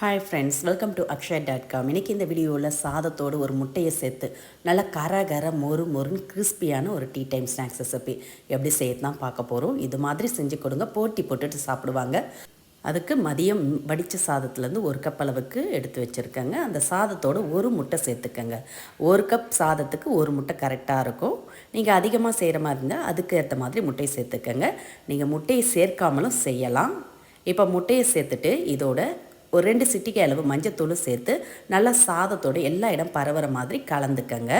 Hi friends welcome to Akshaya dot com இன்றைக்கி இந்த வீடியோவில் சாதத்தோடு ஒரு முட்டையை சேர்த்து நல்லா கர கர மொறு மொறுன்னு கிறிஸ்பியான ஒரு டீ டைம் ஸ்நாக்ஸ் ரெசிபி எப்படி செய்யறது தான் பார்க்க போகிறோம் இது மாதிரி செஞ்சு கொடுங்க போட்டி போட்டுட்டு சாப்பிடுவாங்க. அதுக்கு மதியம் வடித்த சாதத்துலேருந்து ஒரு கப் அளவுக்கு எடுத்து வச்சுருக்கேங்க. அந்த சாதத்தோடு ஒரு முட்டை சேர்த்துக்கங்க. ஒரு கப் சாதத்துக்கு ஒரு முட்டை கரெக்டாக இருக்கும். நீங்கள் அதிகமாக செய்கிற மாதிரி இருந்தால் அதுக்கு ஏற்ற மாதிரி முட்டையை சேர்த்துக்கங்க. நீங்கள் முட்டையை சேர்க்காமலும் செய்யலாம். இப்போ முட்டையை சேர்த்துட்டு இதோட ஒரு ரெண்டு சிட்டிக்காய் அளவு மஞ்சத்தூளும் சேர்த்து நல்லா சாதத்தோடு எல்லா இடம் பரவுற மாதிரி கலந்துக்கங்க.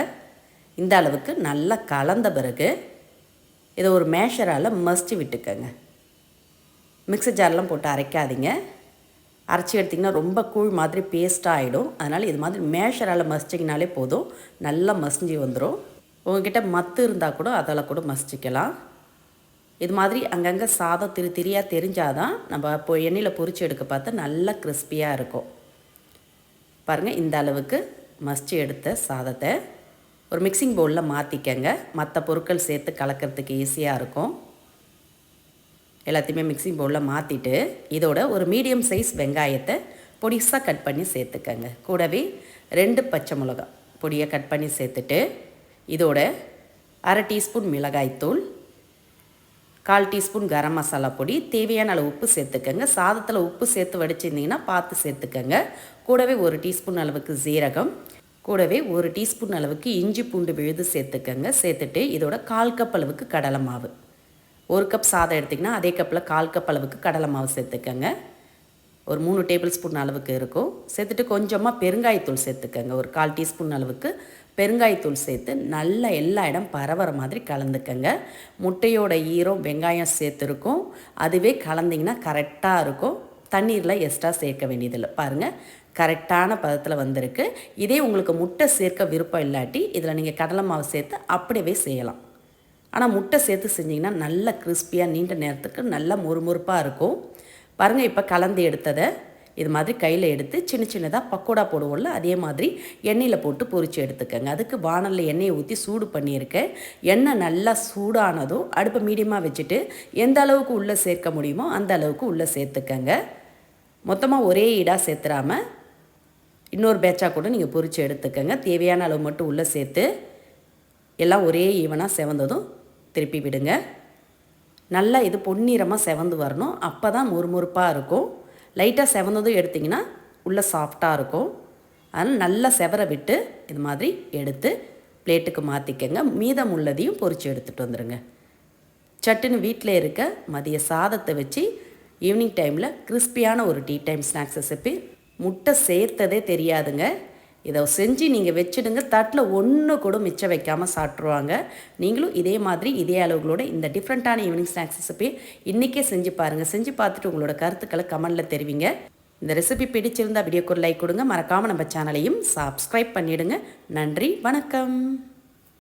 இந்த அளவுக்கு நல்லா கலந்த பிறகு இதை ஒரு மேஷரால் மசிச்சு விட்டுக்கங்க. மிக்ஸி ஜார்லாம் போட்டு அரைக்காதீங்க. அரைச்சி எடுத்திங்கன்னா ரொம்ப கூழ் மாதிரி பேஸ்ட்டாக ஆகிடும் அதனால் இது மாதிரி மேஷரால் மசிச்சிங்கனாலே போதும். நல்லா மசிஞ்சு வந்துடும் உங்ககிட்ட மத்து இருந்தால் கூட அதில் கூட மசிச்சிக்கலாம். இது மாதிரி அங்கங்கே சாதம் திரு திரியாக தெரிஞ்சாதான் நம்ம இப்போ எண்ணெயில் பொறிச்சு எடுக்க பார்த்தா நல்லா கிறிஸ்பியாக இருக்கும். பாருங்கள் இந்த அளவுக்கு மசிச்சு எடுத்த சாதத்தை ஒரு மிக்சிங் பவுலில் மாற்றிக்கங்க மற்ற பொருட்கள் சேர்த்து கலக்கிறதுக்கு ஈஸியாக இருக்கும். எல்லாத்தையுமே மிக்சிங் பவுலில் மாற்றிட்டு இதோட ஒரு மீடியம் சைஸ் வெங்காயத்தை பொடிசாக கட் பண்ணி சேர்த்துக்கங்க. கூடவே ரெண்டு பச்சை மிளகா பொடியை கட் பண்ணி சேர்த்துட்டு இதோட அரை டீஸ்பூன் மிளகாய்த்தூள் கால் டீஸ்பூன் கரம் மசாலா பொடி தேவையான அளவு உப்பு சேர்த்துக்கங்க. சாதத்தில் உப்பு சேர்த்து வடிச்சிருந்தீங்கன்னா பார்த்து சேர்த்துக்கங்க. கூடவே ஒரு டீஸ்பூன் அளவுக்கு ஜீரகம் கூடவே ஒரு டீஸ்பூன் அளவுக்கு இஞ்சி பூண்டு விழுது சேர்த்துக்கங்க. சேர்த்துட்டு இதோட கால் கப் அளவுக்கு கடலை மாவு. ஒரு கப் சாதம் எடுத்திங்கன்னா அதே கப்பில் கால் கப் அளவுக்கு கடலை மாவு சேர்த்துக்கங்க. ஒரு மூணு டேபிள் ஸ்பூன் அளவுக்கு இருக்கும். சேர்த்துட்டு கொஞ்சமாக பெருங்காயத்தூள் சேர்த்துக்கங்க. ஒரு கால் டீஸ்பூன் அளவுக்கு பெருங்காயத்தூள் சேர்த்து நல்லா எல்லா இடம் பரவுற மாதிரி கலந்துக்கங்க. முட்டையோட ஈரம் வெங்காயம் சேர்த்துருக்கும். அதுவே கலந்திங்கன்னா கரெக்டாக இருக்கும். தண்ணீரில் எக்ஸ்ட்ரா சேர்க்க வேண்டியதில்லை. பாருங்கள் கரெக்டான பதத்தில் வந்திருக்கு. இதே உங்களுக்கு முட்டை சேர்க்க விருப்பம் இல்லாட்டி இதில் நீங்கள் கடலை மாவு சேர்த்து அப்படியே செய்யலாம். ஆனால் முட்டை சேர்த்து செஞ்சிங்கன்னா நல்ல கிறிஸ்பியாக நீண்ட நேரத்துக்கு நல்லா முறுமுறுப்பாக இருக்கும். பாருங்கள் இப்போ கலந்து எடுத்ததை இது மாதிரி கையில் எடுத்து சின்ன சின்னதாக பக்கோடா போடுவோம்ல அதே மாதிரி எண்ணெயில் போட்டு பொறிச்சு எடுத்துக்கோங்க. அதுக்கு வானலில் எண்ணெயை ஊற்றி சூடு பண்ணியிருக்கேன். எண்ணெய் நல்லா சூடானதும் அடுப்பை மீடியமாக வச்சுட்டு எந்த அளவுக்கு உள்ளே சேர்க்க முடியுமோ அந்த அளவுக்கு உள்ளே சேர்த்துக்கங்க. மொத்தமாக ஒரே ஈடாக சேர்த்துறாமல் இன்னொரு பேட்சாக கூட நீங்கள் பொரித்து எடுத்துக்கோங்க. தேவையான அளவு மட்டும் உள்ளே சேர்த்து எல்லாம் ஒரே ஈவனாக செவந்ததும் திருப்பி விடுங்க. நல்லா இது பொன்னிறமாக செவந்து வரணும். அப்போ தான் முறுமுறுப்பாக இருக்கும். லைட்டாக செவந்ததும் எடுத்திங்கன்னா உள்ளே சாஃப்டாக இருக்கும். அதனால் நல்லா செவர விட்டு இது மாதிரி எடுத்து பிளேட்டுக்கு மாற்றிக்கங்க மீதம் உள்ளதையும் பொறிச்சு எடுத்துகிட்டு வந்துடுங்க சட்டுன்னு வீட்டில் இருக்க மதிய சாதத்தை வச்சு ஈவினிங் டைமில் கிறிஸ்பியான ஒரு டீ டைம் ஸ்நாக்ஸ் ரெசிபி முட்டை சேர்த்ததே தெரியாதுங்க. இதை செஞ்சு நீங்கள் வச்சுடுங்க. தட்டில் ஒன்று கூட மிச்சம் வைக்காமல் சாப்பிட்ருவாங்க நீங்களும் இதே மாதிரி இதே அளவுகளோட இந்த டிஃப்ரெண்ட்டான ஈவினிங் ஸ்நாக்ஸ் ரெசிபி இன்றைக்கே செஞ்சு பாருங்கள் செஞ்சு பார்த்துட்டு உங்களோட கருத்துக்களை கமெண்டில் தெரிவிங்க. இந்த ரெசிபி பிடிச்சிருந்தால் வீடியோக்கு ஒரு லைக் கொடுங்க. மறக்காமல் நம்ம சேனலையும் சப்ஸ்கிரைப் பண்ணிவிடுங்க நன்றி வணக்கம்.